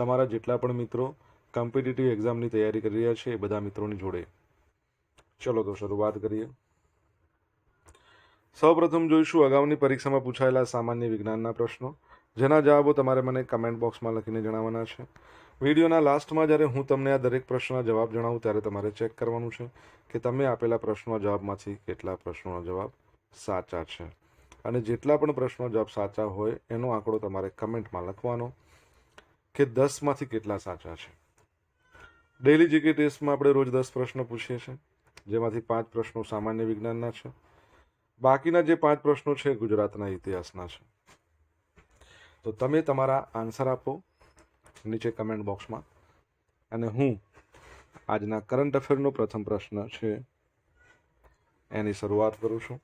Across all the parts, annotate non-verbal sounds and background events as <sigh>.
તમારા જેટલા પણ મિત્રો કોમ્પિટિટિવ એક્ઝામની તૈયારી કરી રહ્યા છે એ બધા મિત્રોની જોડે. ચલો તો શરૂઆત કરીએ. સૌપ્રથમ જોઈશું અગાઉની પરીક્ષામાં પૂછાયેલા સામાન્ય વિજ્ઞાનના પ્રશ્નો. જેના જવાબો તમારે મને કમેન્ટ બોક્સમાં લખીને જણાવવાના છે. વિડીયોના લાસ્ટમાં જ્યારે હું તમને આ દરેક પ્રશ્નના જવાબ જણાવું ત્યારે તમારે ચેક કરવાનું છે કે તમે આપેલા પ્રશ્નોના જવાબમાંથી કેટલા પ્રશ્નોના જવાબ સાચા છે. અને જેટલા પણ પ્રશ્નો જવાબ સાચા હોય એનો આંકડો તમારે કમેન્ટમાં લખવાનો. કે દસમાંથી કેટલા સાચા છે? ડેલી જીકે ટેસ્ટમાં આપણે રોજ દસ પ્રશ્નો પૂછીએ છીએ, જેમાંથી પાંચ પ્રશ્નો સામાન્ય વિજ્ઞાનના છે. બાકીના જે પાંચ પ્રશ્નો છે ગુજરાતના ઇતિહાસના છે. તો તમે તમારા આન્સર આપો નીચે કમેન્ટ બોક્સમાં અને હું આજના કરંટ અફેરનો પ્રથમ પ્રશ્ન છે, એની શરૂઆત કરું છું.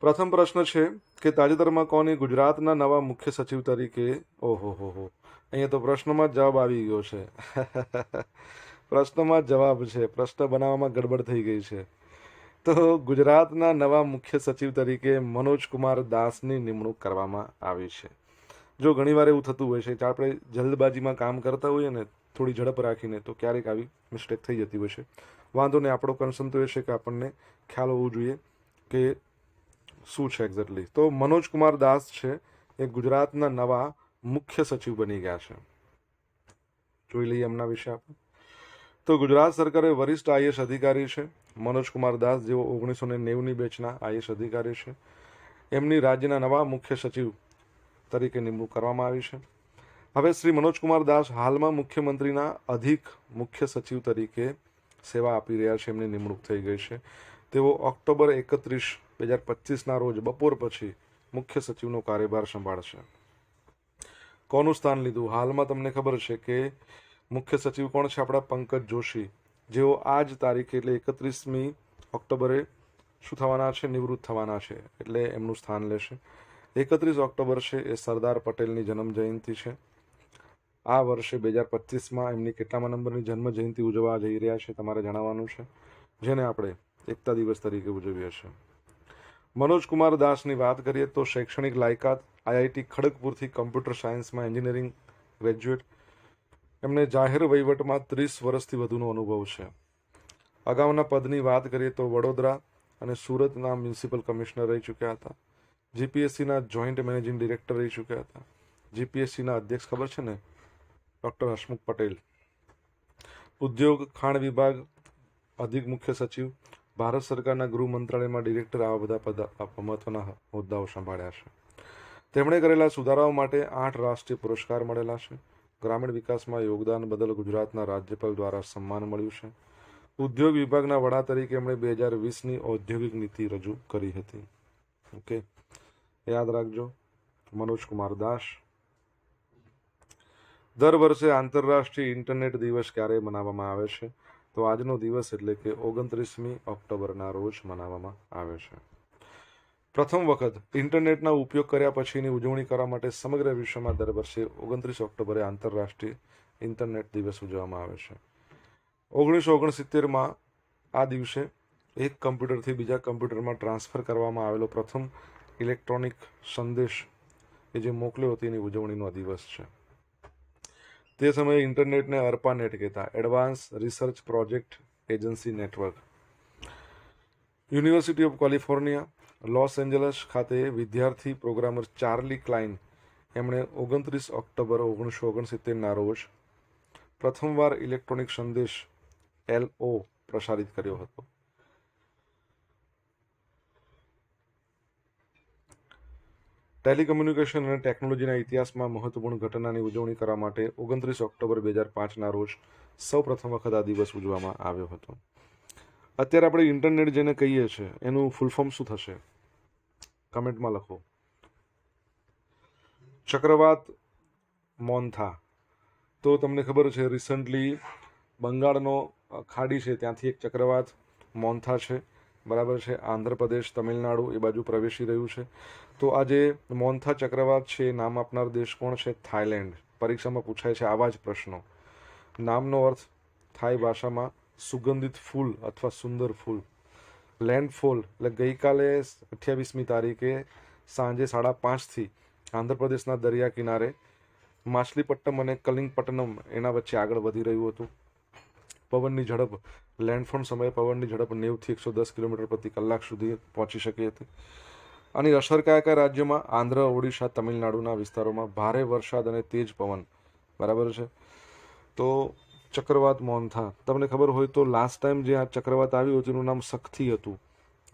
પ્રથમ પ્રશ્ન છે કે તાજેતરમાં કોની ગુજરાતના નવા મુખ્ય સચિવ તરીકે ઓહો હો હો. અહીંયા તો પ્રશ્નમાં જ જવાબ આવી ગયો છે. <laughs> પ્રશ્નમાં જ જવાબ છે. પ્રશ્ન બનાવવામાં ગડબડ થઈ ગઈ છે. તો ગુજરાતના નવા મુખ્ય સચિવ તરીકે મનોજ કુમાર દાસની નિમણૂક કરવામાં આવી છે. જો ઘણીવાર એવું થતું હોય છે કે આપણે જલ્દબાજીમાં કામ કરતા હોઈએ ને, થોડી ઝડપ રાખીને, તો ક્યારેક આવી મિસ્ટેક થઈ જતી હોય છે. વાંધો નહીં, આપણો કન્સર્ન તો એ છે કે આપણને ખ્યાલ હોવું જોઈએ કે શું છે એક્ઝેક્ટલી તો મનોજ કુમાર દાસ છે, એ ગુજરાતના નવા મુખ્ય સચિવ બની ગયા છે. જોઈ લઈએ એમના વિશે આપણે. તો ગુજરાત સરકારે વરિષ્ઠ આઈએસ અધિકારી છે. મનોજ કુમાર દાસ, જેઓ ઓગણીસો ને નેવુંની બેચના આઈએસ અધિકારી છે. એમની રાજ્યના નવા મુખ્ય સચિવ તરીકે નિમણૂક કરવામાં આવી છે. હવે શ્રી મનોજ કુમાર દાસ હાલમાં મુખ્યમંત્રીના અધિક મુખ્ય સચિવ તરીકે સેવા આપી રહ્યા છે. એમની નિમણૂક થઈ ગઈ છે. તેઓ ઓક્ટોબર એકત્રીસ બે હજાર પચીસના રોજ બપોર પછી મુખ્ય સચિવનો કાર્યભાર સંભાળશે. કોનું સ્થાન લીધું? હાલમાં તમને ખબર છે કે મુખ્ય સચિવ કોણ છે? આપણા પંકજ જોશી. જેઓ આ જ તારીખે એટલે એકત્રીસમી ઓક્ટોબરે શું થવાના છે? નિવૃત્ત થવાના છે. એટલે એમનું સ્થાન લેશે. એકત્રીસ ઓક્ટોબર છે એ સરદાર પટેલની જન્મ જયંતિ છે. આ વર્ષે બે હજાર પચીસમાં એમની કેટલામાં નંબરની જન્મ જયંતિ ઉજવવા જઈ રહ્યા છે તમારે જણાવવાનું છે, જેને આપણે એકતા દિવસ તરીકે ઉજવીએ છીએ. મનોજ કુમાર દાસની વાત કરીએ તો શૈક્ષણિક લાયકાત, આઈઆઈટી ખડગપુરથી કમ્પ્યુટર સાયન્સમાં એન્જિનિયરિંગ ગ્રેજ્યુએટ. એમને જાહેર વહીવટમાં ત્રીસ વર્ષથી વધુનો અનુભવ છે. અગાઉના પદની વાત કરીએ તો વડોદરા અને સુરતના મ્યુનિસિપલ કમિશનર રહી ચૂક્યા હતા. જીપીએસસીના જોઈન્ટ મેનેજિંગ ડિરેક્ટર રહી ચૂક્યા હતા. જીપીએસસીના અધ્યક્ષ ખબર છે ને? ડૉક્ટર હસમુખ પટેલ. ઉદ્યોગ, ખાણ વિભાગ, અધિક મુખ્ય સચિવ ભારત સરકારના ગૃહ મંત્રાલયમાં ડિરેક્ટર આવા બધા પદ મહત્વના હોદ્દાઓ સંભાળ્યા છે. તેમણે કરેલા સુધારાઓ માટે આઠ રાષ્ટ્રીય પુરસ્કાર મળેલા છે. ગ્રામીણ વિકાસમાં યોગદાન બદલ ગુજરાતના રાજ્યપાલ દ્વારા સન્માન મળ્યું છે. ઉદ્યોગ વિભાગના વડા તરીકે એમણે બે હજાર વીસની ઔદ્યોગિક નીતિ રજૂ કરી હતી. ઓકે. યાદ રાખજો. મનોજ કુમાર દાસ. દર વર્ષે આંતરરાષ્ટ્રીય ઇન્ટરનેટ દિવસ ક્યારે મનાવવામાં આવે છે? તો આજનો દિવસ એટલે કે ઓગણત્રીસમી ઓક્ટોબરના રોજ મનાવવામાં આવે છે. પ્રથમ વખત ઇન્ટરનેટના ઉપયોગ કર્યા પછીની ઉજવણી કરવા માટે સમગ્ર વિશ્વમાં દર વર્ષે ઓગણત્રીસ ઓક્ટોબરે આંતરરાષ્ટ્રીય ઇન્ટરનેટ દિવસ ઉજવવામાં આવે છે. ઓગણીસો ઓગણસિત્તેરમાં આ દિવસે એક કમ્પ્યુટરથી બીજા કમ્પ્યુટરમાં ટ્રાન્સફર કરવામાં આવેલો પ્રથમ ઇલેક્ટ્રોનિક સંદેશ કે જે મોકલ્યો હતો એની ઉજવણીનો દિવસ છે. તે સમયે ઇન્ટરનેટને અર્પાનેટ કહેતા advance research project agency network. University of California, Los Angeles ખાતે વિદ્યાર્થી પ્રોગ્રામર ચાર્લી ક્લાઇન એમણે ઓગણત્રીસ ઓક્ટોબર ઓગણીસો ઓગણસિત્તેરના રોજ પ્રથમવાર ઇલેક્ટ્રોનિક સંદેશ એલઓ પ્રસારિત કર્યો હતો. ટેલિકમ્યુનિકેશન અને ટેકનોલોજીના ઇતિહાસમાં મહત્વપૂર્ણ ઘટનાની ઉજવણી કરવા માટે ઓગણત્રીસ ઓક્ટોબર બે હજાર પાંચના રોજ સૌ પ્રથમ વખત આ દિવસ ઉજવવામાં આવ્યો હતો. અત્યારે આપણે ઇન્ટરનેટ જેને કહીએ છીએ, એનું ફૂલ ફોર્મ શું થશે? કમેન્ટમાં લખો. ચક્રવાત મોન્થા. તો તમને ખબર છે રિસન્ટલી બંગાળનો ખાડી છે, ત્યાંથી એક ચક્રવાત મોન્થા છે. બરાબર છે આંધ્રપ્રદેશ તમિલનાડુ એ બાજુ પ્રવેશી રહ્યું છે. તો આ જે મોન્થા ચક્રવાત છે, એ નામ આપનાર દેશ કોણ છે? થાઈલેન્ડ પરીક્ષામાં પૂછાય છે આવા જ પ્રશ્નો. નામનો અર્થ થાઈ ભાષામાં સુગંધિત ફૂલ અથવા સુંદર ફૂલ. લેન્ડફોલ, એટલે ગઈકાલે અઠ્યાવીસમી તારીખે સાંજે સાડા પાંચથી આંધ્રપ્રદેશના દરિયા કિનારે માછલીપટ્ટમ અને કલિંગપટ્ટનમ એના વચ્ચે આગળ વધી રહ્યું હતું. પવનની ઝડપ લેન્ડફોલ સમયે પવનની ઝડપ નેવથી એકસો દસ કિલોમીટર પ્રતિ કલાક સુધી પહોંચી શકી હતી. આની અસર કયા કયા રાજ્યોમાં? આંધ્ર, ઓડિશા, તમિલનાડુના વિસ્તારોમાં ભારે વરસાદ અને તેજ પવન. બરાબર છે? તો ચક્રવાત મોહનથા તમને ખબર હોય તો લાસ્ટ ટાઈમ જે આ ચક્રવાત આવ્યું હતું, એનું નામ સખથી હતું,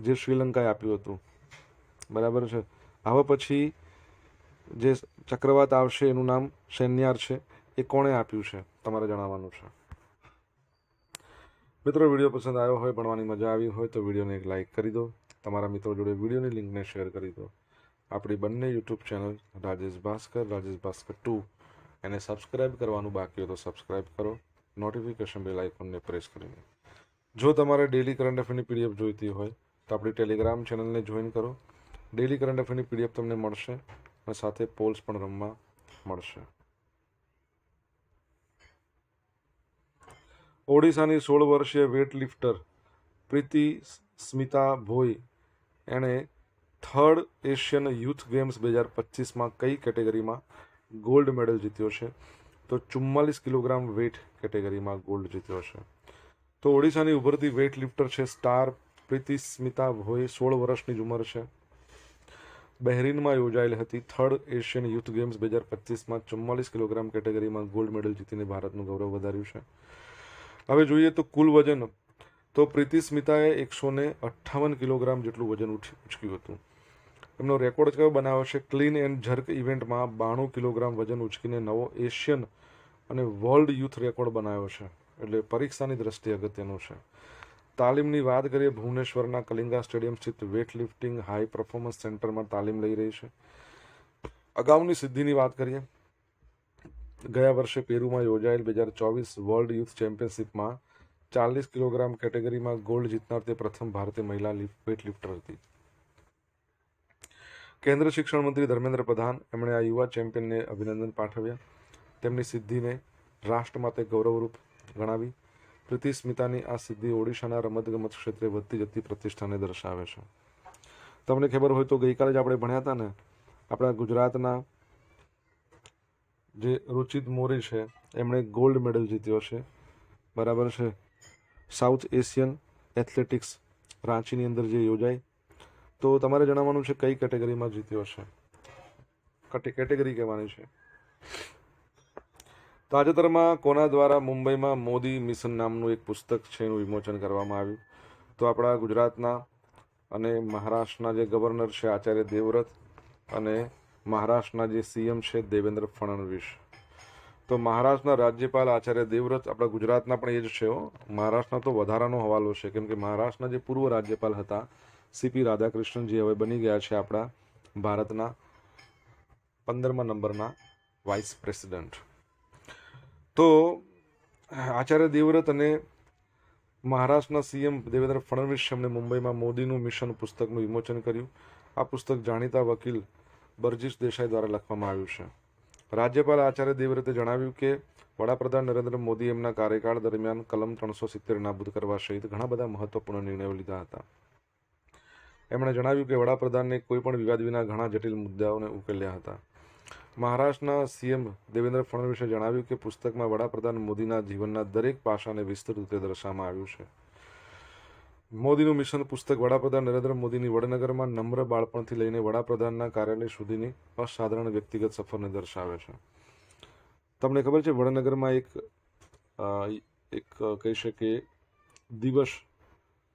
જે શ્રીલંકાએ આપ્યું હતું. બરાબર છે? હવે પછી જે ચક્રવાત આવશે, એનું નામ સૈન્યાર છે. એ કોણે આપ્યું છે? તમારે જણાવવાનું છે. મિત્રો, વીડિયો પસંદ આવ્યો હોય, ભણવાની મજા આવી હોય, તો વિડીયોને એક લાઇક કરી દો. તમારા મિત્રો જોડે વિડીયોની લિંકને શેર કરી દો. આપણી બંને YouTube channel Rajesh Bhaskar Rajesh Bhaskar two. એને સબસ્ક્રાઇબ કરવાનું બાકી હોય તો સબસ્ક્રાઇબ કરો. નોટિફિકેશન બેલ આઇકોનને પ્રેસ કરીને. જો તમારે ડેલી કરંટ અફેરની પીડીએફ જોઈતી હોય, તો આપણી ટેલિગ્રામ ચેનલને જોઈન કરો. ડેલી કરંટ અફેરની પીડીએફ તમને મળશે અને સાથે પોલ્સ પણ રમવા મળશે. ઓડિશાની સોળ વર્ષીય વેટ લિફ્ટર પ્રીતિ સ્મિતા ભોઈ એણે થર્ડ એશિયન યુથ ગેમ્સ બે હજાર પચીસમાં કઈ કેટેગરીમાં ગોલ્ડ મેડલ જીત્યો છે? તો ચુમ્માલીસ કિલોગ્રામ વેટ કેટેગરીમાં ગોલ્ડ જીત્યો છે. તો ઓડિશાની ઉભરતી વેઇટ લિફ્ટર છે સ્ટાર પ્રીતિ સ્મિતા ભોઈ, સોળ વર્ષની જ ઉંમર છે. બહેરીનમાં યોજાયેલી હતી થર્ડ એશિયન યુથ ગેમ્સ બે હજાર પચીસમાં ચુમ્માલીસ કિલોગ્રામ કેટેગરીમાં ગોલ્ડ મેડલ જીતીને ભારતનું ગૌરવ વધાર્યું છે. હવે જોઈએ તો કુલ વજન. તો પ્રીતિ સ્મિતાએ એકસો ને અઠ્ઠાવન કિલોગ્રામ જેટલું વજન ઉચક્યું હતું. એમનો રેકોર્ડ કયો બનાવ્યો છે? ક્લીન એન્ડ ઝર્ક ઇવેન્ટમાં બાણું કિલોગ્રામ વજન ઉચકીને નવો એશિયન અને વર્લ્ડ યુથ રેકોર્ડ બનાવ્યો છે. એટલે પરીક્ષાની દ્રષ્ટિએ અગત્યનું છે. તાલીમની વાત કરીએ, ભુવનેશ્વરના કલિંગા સ્ટેડિયમ સ્થિત વેટ લિફ્ટિંગ હાઈ પરફોર્મન્સ સેન્ટરમાં તાલીમ લઈ રહી છે. અગાઉની સિદ્ધિની વાત કરીએ. ગયા વર્ષે પેરુમાં યોજાયેલ બે હજાર ચોવીસ વર્લ્ડ યુથ ચેમ્પિયનશિપમાં ચાલીસ કિલોગ્રામ કેટેગરીમાં ગોલ્ડ જીતનાર તે પ્રથમ ભારતીય મહિલા વેટ લિફ્ટર હતી. કેન્દ્ર શિક્ષણ મંત્રી ધર્મેન્દ્ર પ્રધાન એમણે આ યુવા ચેમ્પિયનને અભિનંદન પાઠવ્યા. તેમની સિદ્ધિને રાષ્ટ્ર માટે ગૌરવરૂપ ગણાવી. પ્રીતિ સ્મિતાની આ સિદ્ધિ ઓડિશાના રમતગમત ક્ષેત્રે વધતી જતી પ્રતિષ્ઠાને દર્શાવે છે. તમને ખબર હોય તો ગઈકાલે જ આપણે ભણ્યા હતા ને? આપણા ગુજરાતના જે રુચિત મોરી છે, એમણે ગોલ્ડ મેડલ જીત્યો છે. બરાબર છે. સાઉથ એશિયન એથ્લેટિક્સ રાંચીની અંદર જે યોજાય, તો તમારે જણાવવાનું છે કઈ કેટેગરીમાં જીત્યો છે? કટે- કેટેગરી કહેવાની છે. તાજેતરમાં કોના દ્વારા મુંબઈમાં મોદી મિશન નામનું એક પુસ્તક છે એનું વિમોચન કરવામાં આવ્યું? તો આપણા ગુજરાતના અને મહારાષ્ટ્રના જે ગવર્નર છે આચાર્ય દેવવ્રત અને મહારાષ્ટ્રના જે સીએમ છે દેવેન્દ્ર ફડણવીસ. તો મહારાષ્ટ્રના રાજ્યપાલ આચાર્ય દેવવ્રત આપણા ગુજરાતના પણ એ જ છે મહારાષ્ટ્રના તો વધારાનો હવાલો છે. કેમ કે મહારાષ્ટ્રના જે પૂર્વ રાજ્યપાલ હતા, સીપી રાધાકૃષ્ણન હવે બની ગયા છે આપણા ભારતના પંદરમા નંબરના વાઇસ પ્રેસિડેન્ટ. તો આચાર્ય દેવવ્રત અને મહારાષ્ટ્રના સીએમ દેવેન્દ્ર ફડણવીસ એમણે મુંબઈમાં મોદીનું મિશન પુસ્તકનું વિમોચન કર્યું. આ પુસ્તક જાણીતા વકીલ બરજીશ દેસાઈ દ્વારા લખવામાં આવ્યું છે. રાજ્યપાલ આચાર્ય દેવવ્રતે જણાવ્યું કે, વડાપ્રધાન નરેન્દ્ર મોદી એમના કાર્યકાળ દરમિયાન કલમ ત્રણસો સિત્તેર નાબૂદ કરવા સહિત ઘણા બધા મહત્વપૂર્ણ નિર્ણયો લીધા હતા. એમણે જણાવ્યું કે, વડાપ્રધાનને કોઈ પણ વિવાદ વિના ઘણા જટિલ મુદ્દાઓને ઉકેલ્યા હતા. મહારાષ્ટ્રના સીએમ દેવેન્દ્ર ફડણવીસે જણાવ્યું કે, પુસ્તકમાં વડાપ્રધાન મોદીના જીવનના દરેક પાસાને વિસ્તૃત રીતે દર્શાવવામાં આવ્યું છે. મોદીનું મિશન પુસ્તક વડાપ્રધાન નરેન્દ્ર મોદીની વડનગરમાં નમ્ર બાળપણથી લઈને વડાપ્રધાનના કાર્યાલય સુધીની અસાધારણ વ્યક્તિગત સફરને દર્શાવે છે. તમને ખબર છે, વડનગરમાં એક એક કહી શકીએ, દિવસ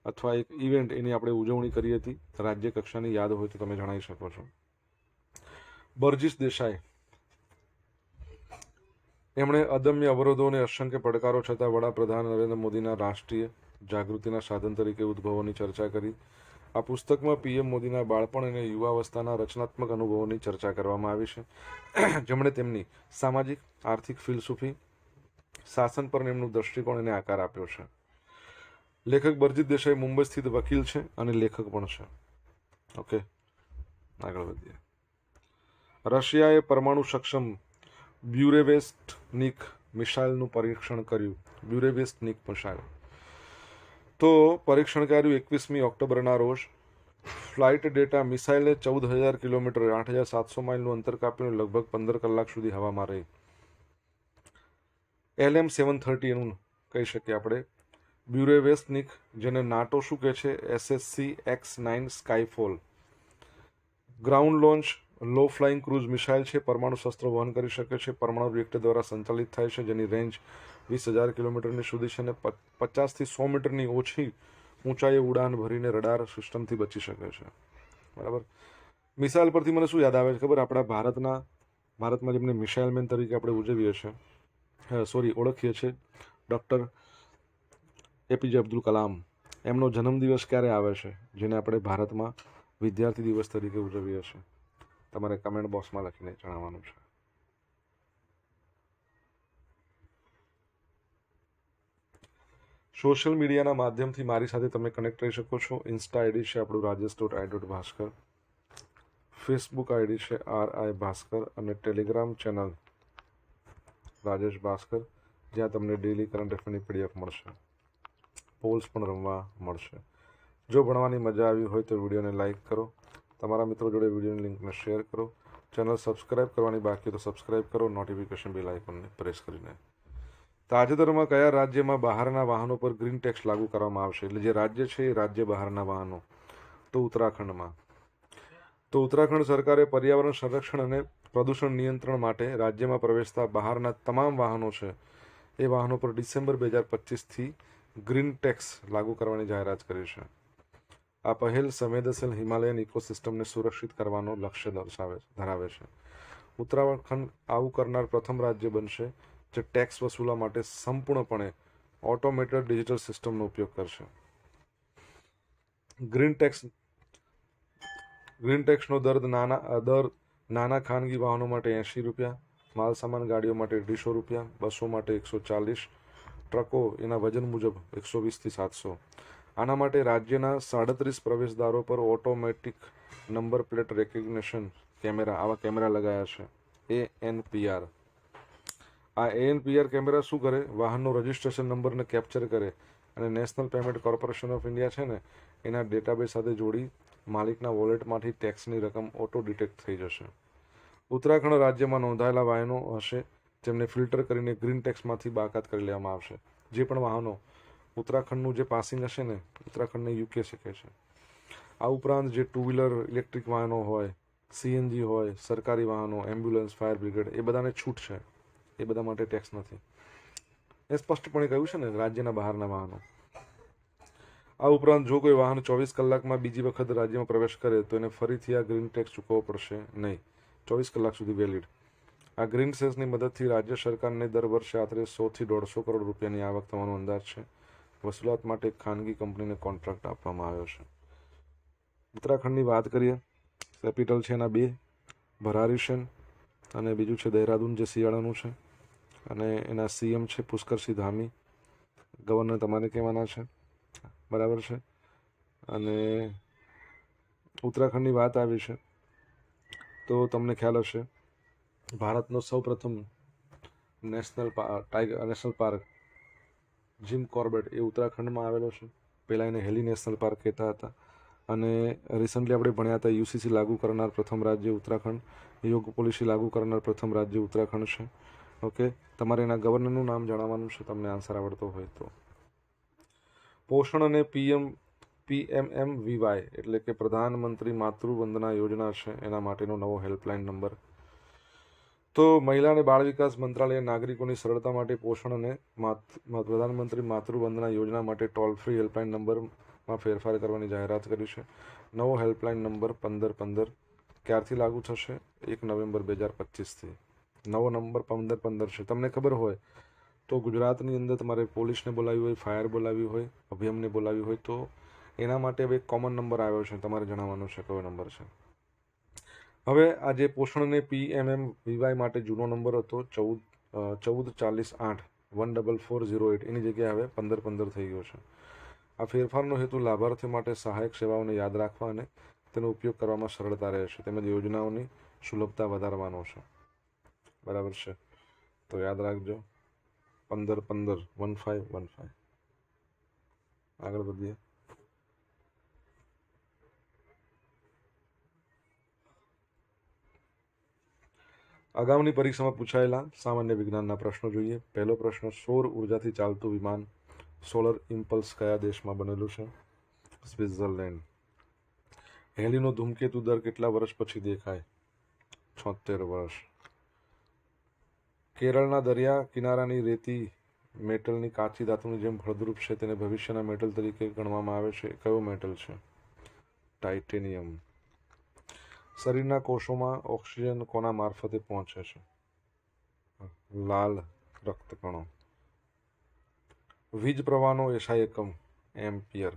અથવા એક ઇવેન્ટ એની આપણે ઉજવણી કરી હતી. રાજ્ય કક્ષાની યાદ હોય તો તમે જણાવી શકો છો. બર્જીસ દેસાઈ. એમણે અદમ્ય અવરોધો અને અસંખ્ય પડકારો છતાં વડાપ્રધાન નરેન્દ્ર મોદીના રાષ્ટ્રીય જાગૃતિના સાધન તરીકે ઉદ્ભવોની ચર્ચા કરી. આ પુસ્તકમાં પીએમ મોદીના બાળપણ અને યુવાવસ્થાના રચનાત્મક અનુભવોની ચર્ચા કરવામાં આવી છે. જેમણે તેમની સામાજિક, આર્થિક, ફિલસૂફી, શાસન પર એમનું દ્રષ્ટિકોણ એને આકાર આપ્યો છે. લેખક બરજીત દેસાઈ મુંબઈ સ્થિત વકીલ છે અને લેખક પણ છે. ઓકે આગળ વધીએ. રશિયાએ પરમાણુ સક્ષમ બ્યુરેવેસ્ટનિક મિસાઇલનું પરીક્ષણ કર્યું. Burevestnik missile. તો પરીક્ષણ કર્યું એકવીસમી ઓક્ટોબરના રોજ ફ્લાઇટ ડેટા મિસાઇલે ચૌદ હજાર કિલોમીટર, આઠ હજાર સાતસો માઇલનું અંતર કાપીને લગભગ પંદર કલાક સુધી હવામાં રહી. એલએમ સેવન થર્ટી એનું કહી શકીએ આપણે. બ્યુરેવેસ્ટનિક જેને નાટો શું કહે છે? SSC X nine Skyfall. Ground launch low flying cruise missile છે. પરમાણુ શસ્ત્ર વહન કરી શકે છે. પરમાણુ રિએક્ટર દ્વારા સંચાલિત થાય છે, જેની રેન્જ વીસ હજાર કિલોમીટરની સુધી છે અને પચાસથી સો મીટરની ઓછી ઊંચાઈએ ઉડાન ભરીને રડાર સિસ્ટમથી બચી શકે છે. બરાબર? મિસાઇલ પરથી મને શું યાદ આવે છે ખબર? આપણા ભારતના, ભારતમાં જેમને મિસાઇલ મેન તરીકે આપણે ઉજવીએ છીએ સોરી, ઓળખીએ છીએ, ડૉક્ટર એપીજે અબ્દુલ કલામ. એમનો જન્મદિવસ ક્યારે આવે છે? જેને આપણે ભારતમાં વિદ્યાર્થી દિવસ તરીકે ઉજવીએ છીએ. તમારે કમેન્ટ બોક્સમાં લખીને જણાવવાનું છે. સોશિયલ મીડિયાના માધ્યમથી મારી સાથે તમે કનેક્ટ રહી શકો છો. ઇન્સ્ટા આઈડી છે આપણું Rajesh dot I dot Bhaskar Facebook ID છે આર આઈ ભાસ્કર અને ટેલિગ્રામ ચેનલ રાજેશ ભાસ્કર, જ્યાં તમને ડેલી કરંટ અફેરની પીડીએફ મળશે. પોલ્સ પણ રમવા મળશે. જો ભણવાની મજા આવી હોય તો વિડીયોને લાઇક કરો. તમારા મિત્રો જોડે વિડીયોની લિંકને શેર કરો. ચેનલ સબસ્ક્રાઇબ કરવાની બાકી તો સબસ્ક્રાઇબ કરો. નોટિફિકેશન બેલ આઇકોનને પ્રેસ કરીને. તાજેતરમાં કયા રાજ્યમાં બહારના વાહનો પર ગ્રીન ટેક્સ લાગુ કરવામાં આવશે? એટલે જે રાજ્ય છે એ રાજ્ય બહારના વાહનો. તો ઉત્તરાખંડમાં. તો ઉત્તરાખંડ સરકારે પર્યાવરણ સંરક્ષણ અને પ્રદૂષણ નિયંત્રણ માટે રાજ્યમાં પ્રવેશતા બહારના તમામ વાહનો છે, એ વાહનો પર ડિસેમ્બર બે હજાર પચીસથી ગ્રીન ટેક્સ લાગુ કરવાની જાહેરાત કરી છે. આ પહેલ સંવેદનશીલ હિમાલયન ઇકોસિસ્ટમને સુરક્ષિત કરવાનો લક્ષ્ય દર્શાવે ધરાવે છે. ઉત્તરાખંડ આવું કરનાર પ્રથમ રાજ્ય બનશે જે ટેક્સ વસૂલા માટે સંપૂર્ણપણે ઓટોમેટેડ ડિજિટલ સિસ્ટમનો ઉપયોગ કરશે. ગ્રીન ટેક્સ, ગ્રીન ટેક્સનો દર નાના દર નાના ખાનગી વાહનો માટે એંશી રૂપિયા, માલ સામાન ગાડીઓ માટે અઢીસો રૂપિયા, બસો માટે એકસો ચાલીસ, ટ્રકો એના વજન મુજબ એકસો વીસથી સાતસો. આના માટે રાજ્યના સાડત્રીસ પ્રવેશદ્વારો પર automatic number plate recognition camera, આવા કેમેરા લગાયા છે. એ એનપીઆર આ એએનપીઆર કેમેરા શું કરે? વાહનનો રજિસ્ટ્રેશન નંબરને કેપ્ચર કરે અને national payment corporation of India છે ને, એના ડેટાબેઝ સાથે જોડી માલિકના વોલેટમાંથી ટેક્સની રકમ ઓટો ડિટેક્ટ થઈ જશે. ઉત્તરાખંડ રાજ્યમાં નોંધાયેલા વાહનો હશે જેમને ફિલ્ટર કરીને ગ્રીન ટેક્સમાંથી બાકાત કરી લેવામાં આવશે. જે પણ વાહનો ઉત્તરાખંડનું જે પાસિંગ હશે ને, ઉત્તરાખંડને યુકે શકે છે. આ ઉપરાંત જે ટુ વ્હીલર ઇલેક્ટ્રિક વાહનો હોય સીએનજી હોય, સરકારી વાહનો એમ્બ્યુલન્સ ફાયર બ્રિગેડ એ બધાને છૂટ છે. એ બધા માટે ટેક્સ નથી. એ સ્પષ્ટપણે કહ્યું છે ને, રાજ્યના બહારના વાહનો. આ ઉપરાંત જો કોઈ વાહન ચોવીસ કલાકમાં બીજી વખત રાજ્યમાં પ્રવેશ કરે, તો એને ફરીથી આ ગ્રીન ટેક્સ ચૂકવવો પડશે નહીં. ચોવીસ કલાક સુધી વેલિડ આ ગ્રીન સેસની મદદથી રાજ્ય સરકારને દર વર્ષે આશરે સોથી દોઢસો કરોડ રૂપિયાની આવક થવાનો અંદાજ છે. વસૂલાત માટે ખાનગી કંપનીને કોન્ટ્રાક્ટ આપવામાં આવ્યો છે. ઉત્તરાખંડની વાત કરીએ, કેપિટલ છે એના બે ભરારીશન અને બીજું છે દહેરાદૂન જે શિયાળાનું છે. અને એના સીએમ છે પુષ્કરસિંહ ધામી ગવર્નર તમારે કહેવાના છે. બરાબર છે? અને ઉત્તરાખંડની વાત આવી છે, તો તમને ખ્યાલ હશે, ભારતનો સૌપ્રથમ national tiger, national park Jim Corbett એ ઉત્તરાખંડમાં આવેલો છે. પહેલાં એને હેલી નેશનલ પાર્ક કહેતા હતા. અને રિસન્ટલી આપણે ભણ્યા હતા યુસીસી લાગુ કરનાર પ્રથમ રાજ્ય ઉત્તરાખંડ. યોગ પોલિસી લાગુ કરનાર પ્રથમ રાજ્ય ઉત્તરાખંડ છે. ઓકે તમારે એના ગવર્નરનું નામ જણાવવાનું છે? તમને આન્સર આવડતો હોય તો. પોષણ અને પીએમ પીએમએમ વીવાય એટલે કે પ્રધાનમંત્રી માતૃવંદના યોજના છે. એના માટેનો નવો હેલ્પલાઇન નંબર તો મહિલા અને બાળ વિકાસ મંત્રાલયે નાગરિકોની સરળતા માટે પોષણ અને માત- પ્રધાનમંત્રી માતૃવંદના યોજના માટે ટોલ ફ્રી હેલ્પલાઇન નંબરમાં ફેરફાર કરવાની જાહેરાત કરી છે. નવો હેલ્પલાઇન નંબર પંદર પંદર ક્યારથી લાગુ થશે? એક નવેમ્બર બે હજાર પચીસથી. નવો નંબર પંદર પંદર છે. તમને ખબર હોય તો ગુજરાતની અંદર તમારે પોલીસને બોલાવી હોય, ફાયર બોલાવી હોય, અભિયમને બોલાવી હોય તો એના માટે હવે એક કોમન નંબર આવ્યો છે. તમારે જણાવવાનો છે કયો નંબર છે? હવે આજે પોષણને પી પોષણને પીએમએમ વીવાય માટે જૂનો નંબર હતો, ચૌદ ચૌદ, ચાલીસ, આઠ, one double four zero eight, એની જગ્યાએ હવે પંદર પંદર થઈ ગયો છે. આ ફેરફારનો હેતુ લાભાર્થીઓ માટે સહાયક સેવાઓને યાદ રાખવા અને તેનો ઉપયોગ કરવામાં સરળતા રહેશે તેમજ યોજનાઓની સુલભતા વધારવાનો છે. બરાબર છે? તો યાદ રાખજો. પંદર પંદર, વન ફાઇવ વન ફાઇવ આગળ વધીએ. અગાઉની પરીક્ષામાં પૂછાયેલા સામાન્ય વિજ્ઞાનના પ્રશ્નો જોઈએ. પહેલો પ્રશ્ન, સૌર ઉર્જાથી ચાલતું વિમાન સોલર ઇમ્પલ્સ કયા દેશમાં બનેલું છે? સ્વિટ્ઝરલેન્ડ. હેલીનો ધૂમકેતુ દર કેટલા વર્ષ પછી દેખાય? છોતેર વર્ષ. કેરળના દરિયા કિનારાની રેતી મેટલની કાચી ધાતુની જેમ ફળદ્રુપ છે. તેને ભવિષ્યના મેટલ તરીકે ગણવામાં આવે છે. કયો મેટલ છે? ટાઇટેનિયમ. શરીરના કોષોમાં ઓક્સિજન કોના મારફતે પહોંચે છે? લાલ રક્તકણો. વીજ પ્રવાહનો એસઆઈ એકમ, એમ્પિયર.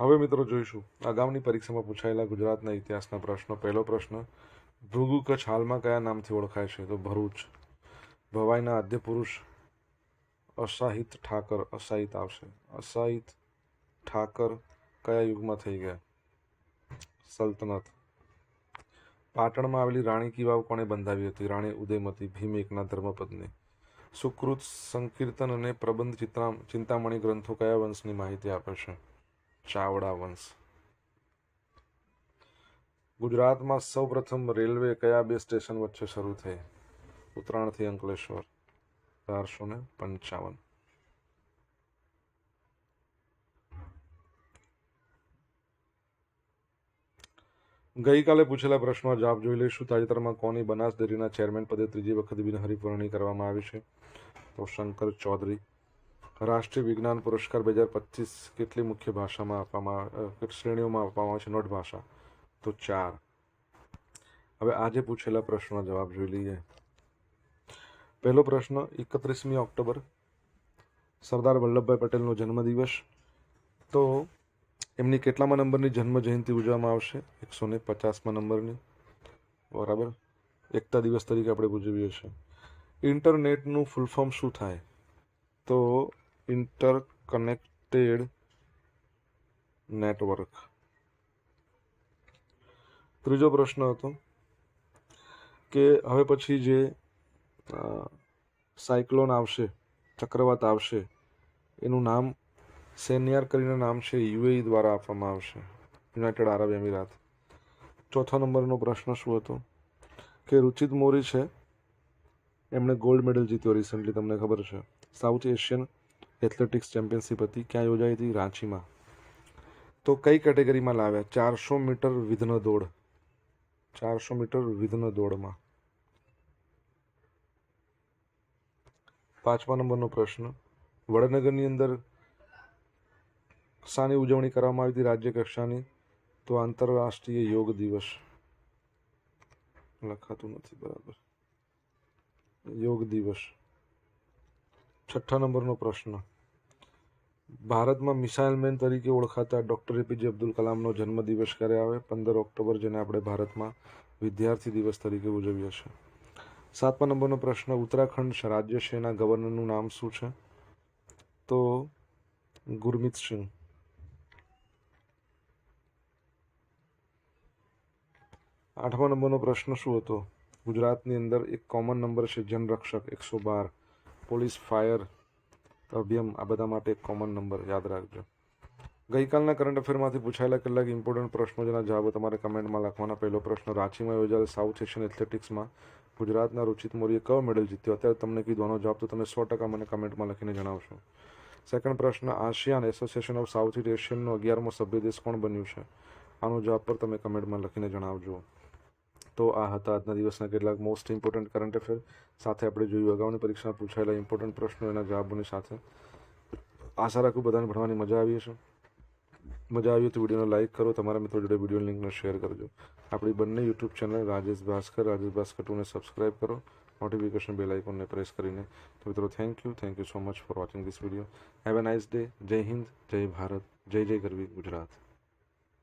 હવે મિત્રો જોઈશું. આગામની પરીક્ષામાં પૂછાયેલા ગુજરાતના ઇતિહાસના પ્રશ્નો. પહેલો પ્રશ્ન ભૃગુ કચ્છ હાલમાં કયા નામથી ઓળખાય છે? તો ભરૂચ. ભવાઈના આદ્ય પુરુષ અસાહિત ઠાકર, અસાહિત આવશે. અસાહિત ઠાકર કયા યુગમાં થઈ ગયા? સલ્તનત. પાટણમાં આવેલી રાણી કી વાવ કોણે બંધાવી હતી? રાણી ઉદયમતી ભીમ એકના ધર્મપત્ની. સુકૃત સંકીર્તન અને પ્રબંધ ચિત્રા, ચિંતામણી ગ્રંથો કયા વંશની માહિતી આપે છે? ચાવડા વંશ. ગુજરાતમાં સૌપ્રથમ રેલવે કયા બે સ્ટેશન વચ્ચે શરૂ થઈ? ઉત્તરાયણથી અંકલેશ્વર ચારસો ને પંચાવન. ગઈકાલે પૂછેલા પ્રશ્નો જવાબ જોઈ લઈશું. તાજેતરમાં કોની બનાસ ડેરીના ચેરમેન પદે ત્રીજી વખત બિનહરીફ વરણી કરવામાં આવી છે? તો શંકર ચૌધરી, રાષ્ટ્રીય વિજ્ઞાન પુરસ્કાર બે હજાર પચીસ કેટલી મુખ્ય ભાષામાં આપવામાં શ્રેણીઓમાં આપવામાં આવે છે? નોટ ભાષા. તો ચાર. હવે આજે પૂછેલા પ્રશ્નનો જવાબ જોઈ લઈએ. પહેલો પ્રશ્ન, એકત્રીસમી ઓક્ટોબર, સરદાર વલ્લભભાઈ પટેલનો જન્મદિવસ. તો એમની કેટલામાં નંબરની જન્મ જયંતિ ઉજવવામાં આવશે? એકસો ને પચાસમાં નંબરની. બરાબર? એકતા દિવસ તરીકે આપણે ઉજવીએ છીએ. ઇન્ટરનેટનું ફૂલ ફોર્મ શું થાય? તો ઇન્ટર કનેક્ટેડ નેટવર્ક ત્રીજો પ્રશ્ન હતો કે હવે પછી જે સાયક્લોન આવશે, ચક્રવાત આવશે, એનું નામ સેનિયાર કરીને નામ છે, યુએઈ દ્વારા આપવામાં આવશે. યુનાઇટેડ આરબ એમિરાત. ચોથા નંબરનો પ્રશ્ન શું હતો? કે રુચિત મોરી છે? એમણે ગોલ્ડ મેડલ જીત્યો રિસન્ટલી તમને ખબર છે. સાઉથ એશિયન એથ્લેટિક્સ ચેમ્પિયનશિપ હતી. ક્યાં યોજાઈ હતી? રાંચીમાં. તો કઈ કેટેગરીમાં લાવ્યા? ચારસો મીટર વિધ્ન દોડ. ચારસો મીટર વિધ્ન દોડમાં. પાંચમા નંબરનો પ્રશ્ન. વડનગરની અંદર શાની ઉજવણી કરવામાં આવી હતી રાજ્ય કક્ષાની, તો આંતરરાષ્ટ્રીય યોગ દિવસ. લખાતું નથી, બરાબર. યોગ દિવસ. છઠ્ઠા નંબરનો પ્રશ્ન. ભારતમાં મિસાઇલ મેન તરીકે ઓળખાતા ડૉક્ટર એપીજે અબ્દુલ કલામનો જન્મદિવસ ક્યારે આવે? પંદર ઓક્ટોબર, જેને આપણે ભારતમાં વિદ્યાર્થી દિવસ તરીકે ઉજવીએ છીએ. સાતમા નંબરનો પ્રશ્ન, ઉત્તરાખંડ રાજ્ય સેના ગવર્નરનું નામ શું છે? તો ગુરમીત સિંહ. આઠમા નંબરનો પ્રશ્ન શું હતો? ગુજરાતની અંદર એક કોમન નંબર છે, જનરક્ષક એકસો બાર. પોલીસ ફાયર અભિયમ, આ બધા માટે એક કોમન નંબર યાદ રાખજો. ગઈકાલના કરંટ અફેરમાંથી પૂછાયેલા કેટલાક ઇમ્પોર્ટન્ટ પ્રશ્નો જેના જવાબો તમારે કમેન્ટમાં લખવાના. પહેલો પ્રશ્ન, રાંચીમાં યોજાયેલ સાઉથ એશિયન એથ્લેટિક્સમાં ગુજરાતના રુચિત મોરીએ કયો મેડલ જીત્યો? અત્યારે તમને કીધું આનો જવાબ તો તમે સો ટકા મને કમેન્ટમાં લખીને જણાવશો. સેકન્ડ પ્રશ્ન, ASEAN association of south east એશિયનનો અગિયારમો સભ્ય દેશ કોણ બન્યું છે? આનો જવાબ પર તમે કમેન્ટમાં લખીને જણાવજો. તો આ હતા આજના દિવસના કેટલાક મોસ્ટ ઇમ્પોર્ટન્ટ કરંટ અફેર સાથે આપણે જોયું, અગાઉની પરીક્ષામાં પૂછાયેલા ઇમ્પોર્ટન્ટ પ્રશ્નો, એના જવાબોની સાથે આશા રાખું બધાને ભણવાની મજા આવી હશે. મજા આવી તો વિડીયોને લાઇક કરો, તમારા મિત્રો જોડે વીડિયો લિંકને શેર કરજો. આપણી બંને યુટ્યુબ ચેનલ રાજેશ ભાસ્કર રાજેશ ભાસ્કર ટુને સબસ્ક્રાઇબ કરો નોટિફિકેશન બેલ આઇકોનને પ્રેસ કરીને. તો મિત્રો thank you thank you so much for watching this video have a nice day જય હિન્દ જય ભારત જય જય ગરવી ગુજરાત